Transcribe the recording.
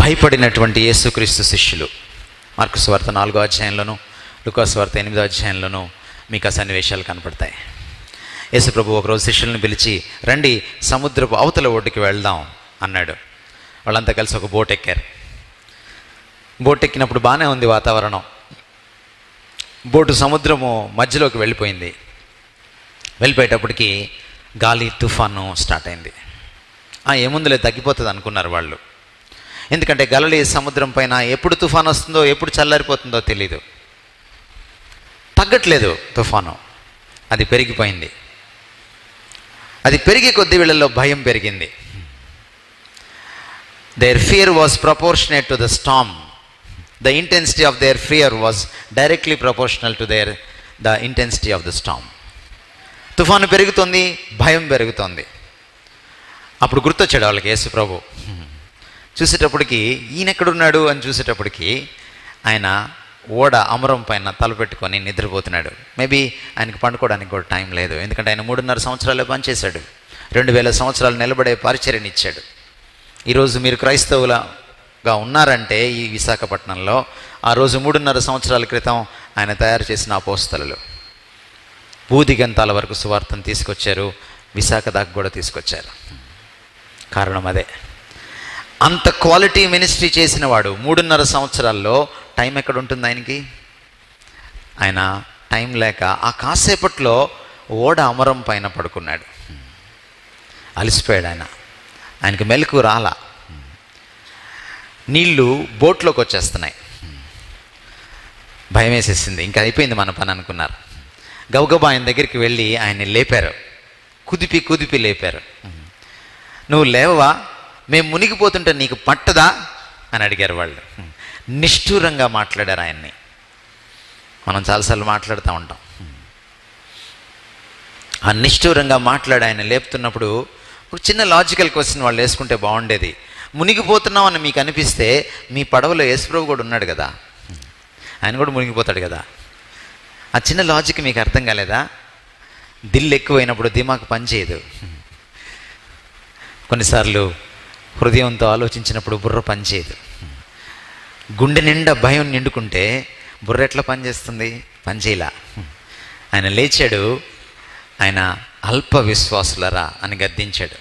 భయపడినటువంటి యేసుక్రీస్తు శిష్యులు. మార్కు స్వార్త నాలుగో అధ్యాయంలోను లుకా స్వార్త ఎనిమిదో అధ్యాయంలోనూ మీకు ఆ సన్నివేశాలు కనపడతాయి. యేసుప్రభు ఒకరోజు శిష్యులను పిలిచి రండి సముద్రపు అవతల ఒడ్డుకి వెళ్దాం అన్నాడు. వాళ్ళంతా కలిసి ఒక బోట్ ఎక్కారు. బోట్ ఎక్కినప్పుడు బాగానే ఉంది వాతావరణం. బోటు సముద్రము మధ్యలోకి వెళ్ళిపోయింది. వెళ్ళిపోయేటప్పటికి గాలి తుఫాను స్టార్ట్ అయింది. ఏముందులే ఏముందిలే తగ్గిపోతుంది అనుకున్నారు వాళ్ళు. ఎందుకంటే గలలి సముద్రం పైన ఎప్పుడు తుఫాన్ వస్తుందో ఎప్పుడు చల్లారిపోతుందో తెలీదు. తగ్గట్లేదు తుఫాను. అది పెరిగిపోయింది. అది పెరిగే కొద్ది వీళ్ళలో భయం పెరిగింది. Their fear was proportionate to the storm the intensity of their fear was directly proportional to their the intensity of the storm తుఫాను పెరుగుతుంది భయం పెరుగుతుంది. అప్పుడు గుర్తొచ్చాడు వాళ్ళకి యేసు ప్రభు చూసేటప్పటికి ఈయన ఎక్కడున్నాడు అని చూసేటప్పటికి ఆయన ఓడ అమరం పైన తలపెట్టుకొని నిద్రపోతున్నాడు. మేబీ ఆయనకు పండుకోవడానికి కూడా టైం లేదు. ఎందుకంటే ఆయన మూడున్నర సంవత్సరాలే పనిచేశాడు. రెండు వేల సంవత్సరాలు నిలబడే పరిచర్యనిచ్చాడు ఈరోజు మీరు క్రైస్తవులుగా ఉన్నారంటే ఈ విశాఖపట్నంలో ఆ రోజు మూడున్నర సంవత్సరాల క్రితం ఆయన తయారు చేసిన అపోస్తలు బూదిగంతాల వరకు సువార్తను తీసుకొచ్చారు. విశాఖ దాకా కూడా తీసుకొచ్చారు. కారణం అదే. అంత క్వాలిటీ మినిస్ట్రీ చేసిన వాడు మూడున్నర సంవత్సరాల్లో టైం ఎక్కడ ఉంటుంది ఆయనకి? ఆయన టైం లేక ఆ కాసేపట్లో ఓడ అమరం పైన పడుకున్నాడు. అలసిపోయాడు ఆయన. ఆయనకి మెలకు రాలా. నీళ్ళు బోట్లోకి వచ్చేస్తున్నాయి. భయం వేసేసింది. ఇంకా అయిపోయింది మన పని అనుకున్నారు. గబగబా ఆయన దగ్గరికి వెళ్ళి ఆయన్ని లేపారు. కుదిపి కుదిపి లేపారు. నువ్వు లేవవా? మేము మునిగిపోతుంటే నీకు పట్టదా? అని అడిగారు వాళ్ళు. నిష్ఠూరంగా మాట్లాడారు ఆయన్ని. మనం చాలాసార్లు మాట్లాడుతూ ఉంటాం. ఆ నిష్ఠూరంగా మాట్లాడి ఆయన లేపుతున్నప్పుడు ఒక చిన్న లాజికల్ క్వశ్చన్ వాళ్ళు వేసుకుంటే బాగుండేది. మునిగిపోతున్నాం అని మీకు అనిపిస్తే మీ పడవలో యేసుప్రభు కూడా ఉన్నాడు కదా. ఆయన కూడా మునిగిపోతాడు కదా. ఆ చిన్న లాజిక్ మీకు అర్థం కాలేదా? దిల్లు ఎక్కువైనప్పుడు దిమాకు పనిచేయదు. కొన్నిసార్లు హృదయంతో ఆలోచించినప్పుడు బుర్ర పనిచేయదు. గుండె నిండా భయం నిండుకుంటే బుర్ర ఎట్లా పనిచేస్తుంది? పనిచేయలా. ఆయన లేచాడు. ఆయన అల్ప విశ్వాసులరా అని గద్దించాడు.